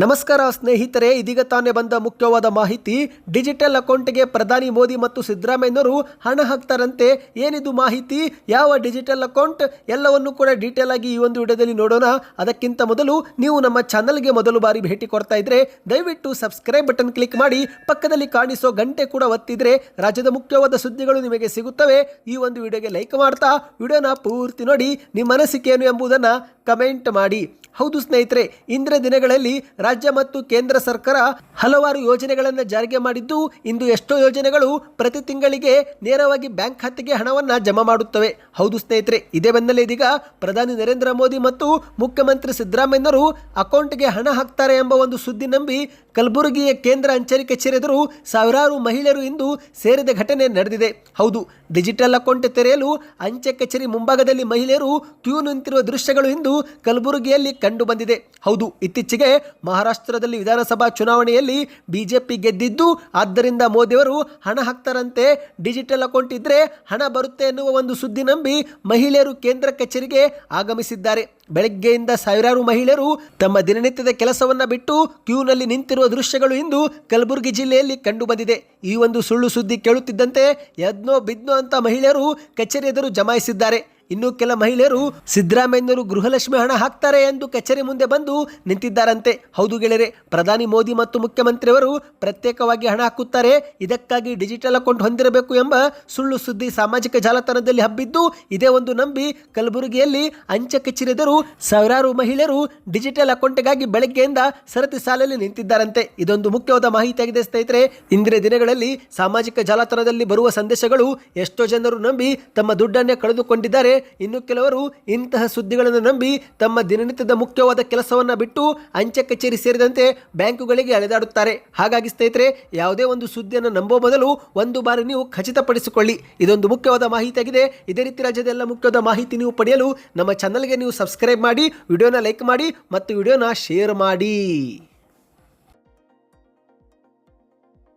ನಮಸ್ಕಾರ ಸ್ನೇಹಿತರೆ, ಇದೀಗ ತಾನೇ ಬಂದ ಮುಖ್ಯವಾದ ಮಾಹಿತಿ. ಡಿಜಿಟಲ್ ಅಕೌಂಟ್ಗೆ ಪ್ರಧಾನಿ ಮೋದಿ ಮತ್ತು ಸಿದ್ದರಾಮಯ್ಯನವರು ಹಣ ಹಾಕ್ತಾರಂತೆ. ಏನಿದು ಮಾಹಿತಿ? ಯಾವ ಡಿಜಿಟಲ್ ಅಕೌಂಟ್? ಎಲ್ಲವನ್ನು ಕೂಡ ಡೀಟೇಲ್ ಆಗಿ ಈ ಒಂದು ವಿಡಿಯೋದಲ್ಲಿ ನೋಡೋಣ. ಅದಕ್ಕಿಂತ ಮೊದಲು ನೀವು ನಮ್ಮ ಚಾನಲ್ಗೆ ಮೊದಲು ಬಾರಿ ಭೇಟಿ ಕೊಡ್ತಾ ಇದ್ರೆ, ದಯವಿಟ್ಟು ಸಬ್ಸ್ಕ್ರೈಬ್ ಬಟನ್ ಕ್ಲಿಕ್ ಮಾಡಿ, ಪಕ್ಕದಲ್ಲಿ ಕಾಣಿಸೋ ಗಂಟೆ ಕೂಡ ಒತ್ತಿದ್ರೆ ರಾಜ್ಯದ ಮುಖ್ಯವಾದ ಸುದ್ದಿಗಳು ನಿಮಗೆ ಸಿಗುತ್ತವೆ. ಈ ಒಂದು ವಿಡಿಯೋಗೆ ಲೈಕ್ ಮಾಡ್ತಾ, ವಿಡಿಯೋನ ಪೂರ್ತಿ ನೋಡಿ, ನಿಮ್ಮ ಅನಿಸಿಕೆ ಏನು ಎಂಬುದನ್ನು ಕಮೆಂಟ್ ಮಾಡಿ. ಹೌದು ಸ್ನೇಹಿತರೆ, ಇಂದಿನ ದಿನಗಳಲ್ಲಿ ರಾಜ್ಯ ಮತ್ತು ಕೇಂದ್ರ ಸರ್ಕಾರ ಹಲವಾರು ಯೋಜನೆಗಳನ್ನು ಜಾರಿಗೆ ಮಾಡಿದ್ದು, ಇಂದು ಎಷ್ಟೋ ಯೋಜನೆಗಳು ಪ್ರತಿ ತಿಂಗಳಿಗೆ ನೇರವಾಗಿ ಬ್ಯಾಂಕ್ ಖಾತೆಗೆ ಹಣವನ್ನು ಜಮಾ ಮಾಡುತ್ತವೆ. ಹೌದು ಸ್ನೇಹಿತರೆ, ಇದೇ ಬೆನ್ನಲ್ಲೇ ಇದೀಗ ಪ್ರಧಾನಿ ನರೇಂದ್ರ ಮೋದಿ ಮತ್ತು ಮುಖ್ಯಮಂತ್ರಿ ಸಿದ್ದರಾಮಯ್ಯನವರು ಅಕೌಂಟ್ಗೆ ಹಣ ಹಾಕ್ತಾರೆ ಎಂಬ ಒಂದು ಸುದ್ದಿ ನಂಬಿ ಕಲಬುರಗಿಯ ಕೇಂದ್ರ ಅಂಚರಿ ಕಚೇರಿ ಎದುರು ಸಾವಿರಾರು ಮಹಿಳೆಯರು ಇಂದು ಸೇರಿದ ಘಟನೆ ನಡೆದಿದೆ. ಹೌದು, ಡಿಜಿಟಲ್ ಅಕೌಂಟ್ ತೆರೆಯಲು ಅಂಚೆ ಕಚೇರಿ ಮುಂಭಾಗದಲ್ಲಿ ಮಹಿಳೆಯರು ಕ್ಯೂ ನಿಂತಿರುವ ದೃಶ್ಯಗಳು ಇಂದು ಕಲಬುರಗಿಯಲ್ಲಿ ಕಂಡುಬಂದಿದೆ. ಹೌದು, ಇತ್ತೀಚೆಗೆ ಮಹಾರಾಷ್ಟ್ರದಲ್ಲಿ ವಿಧಾನಸಭಾ ಚುನಾವಣೆಯಲ್ಲಿ ಬಿಜೆಪಿ ಗೆದ್ದಿದ್ದು, ಆದ್ದರಿಂದ ಮೋದಿಯವರು ಹಣ ಹಾಕ್ತಾರಂತೆ ಡಿಜಿಟಲ್ ಅಕೌಂಟ್ ಇದ್ದರೆ ಹಣ ಬರುತ್ತೆ ಎನ್ನುವ ಒಂದು ಸುದ್ದಿ ನಂಬಿ ಮಹಿಳೆಯರು ಕೇಂದ್ರ ಕಚೇರಿಗೆ ಆಗಮಿಸಿದ್ದಾರೆ. ಬೆಳಗ್ಗೆಯಿಂದ ಸಾವಿರಾರು ಮಹಿಳೆಯರು ತಮ್ಮ ದಿನನಿತ್ಯದ ಕೆಲಸವನ್ನ ಬಿಟ್ಟು ಕ್ಯೂನಲ್ಲಿ ನಿಂತಿರುವ ದೃಶ್ಯಗಳು ಇಂದು ಕಲಬುರಗಿ ಜಿಲ್ಲೆಯಲ್ಲಿ ಕಂಡು ಬಂದಿದೆ ಈ ಒಂದು ಸುಳ್ಳು ಸುದ್ದಿ ಕೇಳುತ್ತಿದ್ದಂತೆ ಯದ್ನೋ ಬಿದ್ನೋ ಅಂತ ಮಹಿಳೆಯರು ಕಚೇರಿ ಎದುರು ಜಮಾಯಿಸಿದ್ದಾರೆ. ಇನ್ನು ಕೆಲ ಮಹಿಳೆಯರು ಸಿದ್ದರಾಮಯ್ಯನವರು ಗೃಹಲಕ್ಷ್ಮಿ ಹಣ ಹಾಕ್ತಾರೆ ಎಂದು ಕಚೇರಿ ಮುಂದೆ ಬಂದು ನಿಂತಿದ್ದಾರಂತೆ. ಹೌದು ಗೆಳೆಯರೆ, ಪ್ರಧಾನಿ ಮೋದಿ ಮತ್ತು ಮುಖ್ಯಮಂತ್ರಿಯವರು ಪ್ರತ್ಯೇಕವಾಗಿ ಹಣ ಹಾಕುತ್ತಾರೆ. ಇದಕ್ಕಾಗಿ ಡಿಜಿಟಲ್ ಅಕೌಂಟ್ ಹೊಂದಿರಬೇಕು ಎಂಬ ಸುಳ್ಳು ಸುದ್ದಿ ಸಾಮಾಜಿಕ ಜಾಲತಾಣದಲ್ಲಿ ಹಬ್ಬಿದ್ದು, ಇದೇ ಒಂದು ನಂಬಿ ಕಲಬುರಗಿಯಲ್ಲಿ ಅಂಚೆ ಕಚೇರಿ ಎದುರು ಸಾವಿರಾರು ಮಹಿಳೆಯರು ಡಿಜಿಟಲ್ ಅಕೌಂಟ್ಗಾಗಿ ಬೆಳಗ್ಗೆಯಿಂದ ಸರತಿ ಸಾಲಲ್ಲಿ ನಿಂತಿದ್ದಾರಂತೆ. ಇದೊಂದು ಮುಖ್ಯವಾದ ಮಾಹಿತಿಯಾಗಿದೆ ಸ್ನೇಹಿತರೆ. ಇಂದಿನ ದಿನಗಳಲ್ಲಿ ಸಾಮಾಜಿಕ ಜಾಲತಾಣದಲ್ಲಿ ಬರುವ ಸಂದೇಶಗಳು ಎಷ್ಟೋ ಜನರು ನಂಬಿ ತಮ್ಮ ದುಡ್ಡನ್ನೇ ಕಳೆದುಕೊಂಡಿದ್ದಾರೆ. ಇನ್ನು ಕೆಲವರು ಇಂತಹ ಸುದ್ದಿಗಳನ್ನು ನಂಬಿ ತಮ್ಮ ದಿನನಿತ್ಯದ ಮುಖ್ಯವಾದ ಕೆಲಸವನ್ನು ಬಿಟ್ಟು ಅಂಚೆ ಕಚೇರಿ ಸೇರಿದಂತೆ ಬ್ಯಾಂಕುಗಳಿಗೆ ಅಲೆದಾಡುತ್ತಾರೆ. ಹಾಗಾಗಿ ಸ್ನೇಹಿತರೆ, ಯಾವುದೇ ಒಂದು ಸುದ್ದಿಯನ್ನು ನಂಬೋ ಬದಲು ಒಂದು ಬಾರಿ ನೀವು ಖಚಿತಪಡಿಸಿಕೊಳ್ಳಿ. ಇದೊಂದು ಮುಖ್ಯವಾದ ಮಾಹಿತಿಯಾಗಿದೆ. ಇದೇ ರೀತಿ ರಾಜ್ಯದ ಎಲ್ಲ ಮುಖ್ಯವಾದ ಮಾಹಿತಿ ನೀವು ಪಡೆಯಲು ನಮ್ಮ ಚಾನಲ್ಗೆ ನೀವು ಸಬ್ಸ್ಕ್ರೈಬ್ ಮಾಡಿ, ವಿಡಿಯೋನ ಲೈಕ್ ಮಾಡಿ ಮತ್ತು ವಿಡಿಯೋನ ಶೇರ್ ಮಾಡಿ.